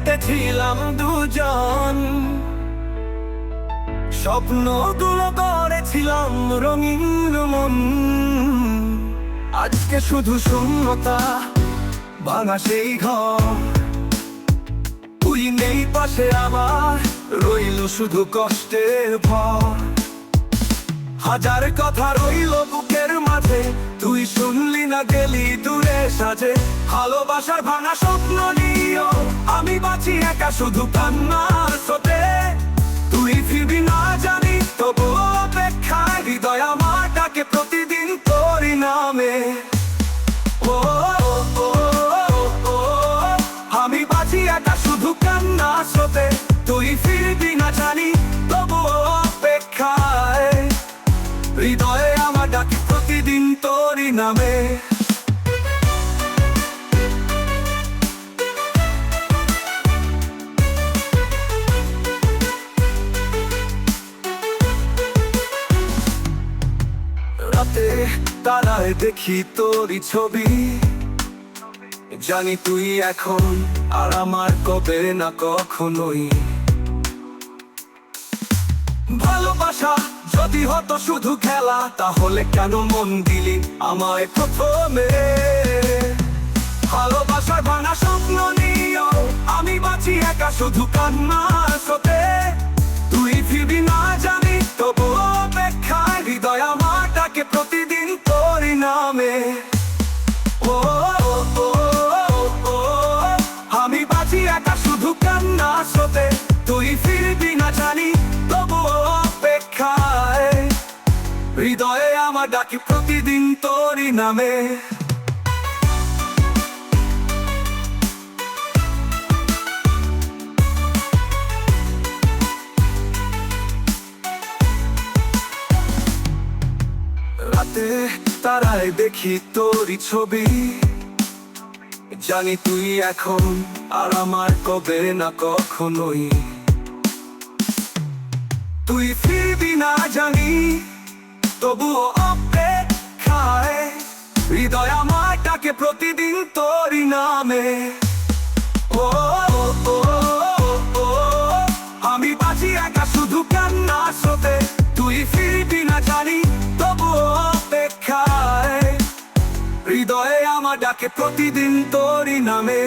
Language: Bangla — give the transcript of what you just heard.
হেঁটেছিলাম দুজন। স্বপ্ন স্বপ্নগুলো করেছিলাম রঙিন মন। আজকে শুধু শূন্যতা, ভাঙা সেই ঘর। তুই নেই পাশে আমার রইল শুধু কষ্টের ভর। হাজার কথা রইল বুকের মাঝে। তুই শুনলি না গেলি দূরে সাজে ভালোবাসার ভাঙা স্বপ্ন নিও আমি বাঁচি একা শুধু কান্নার স্রোতে। তুই ফিরবি না জানি তবু অপেক্ষায় হৃদয় আমার ডাকে প্রতিদিন তোরই নামে। ও, আমি বাঁচি একা শুধু কান্না স্রোতে। তুই ফিরবি না জানি তবু অপেক্ষায় তোরই নামে। রাতে তারায় দেখি তোরই ছবি। জানি তুই এখন আর আমার কবে না কখনোই। ভালোবাসা যদি হতো শুধু খেলা তাহলে কেন মন দিলি আমায় প্রথমে? ভালোবাসার ভাঙা স্বপ্ন নিও আমি বাঁচি একা শুধু কান্না স্রোতে। তুই ফিরবি না জানি তবু অপেক্ষায় হৃদয় আমার প্রতিদিন তোরই নামে। ও, আমি বাঁচি একা শুধু কান্না স্রোতে। তুই ফিরবি না জানি অপেক্ষায় হৃদয়ে আমার ডাকি প্রতিদিন তোরই নামে। রাতে তারায় দেখি তোরই ছবি। জানি তুই এখন আর আমার কবে না কখনোই। তুই ফিরবি না জানি তবুও অপেক্ষায় হৃদয় আমার ডাকে প্রতিদিন তোরই নামে। ও, আমি বাঁচি একা শুধু কান্না স্রোতে। তুই ফিরবি না জানি তবুও অপেক্ষায় হৃদয়ে আমার ডাকে প্রতিদিন তোরই নামে।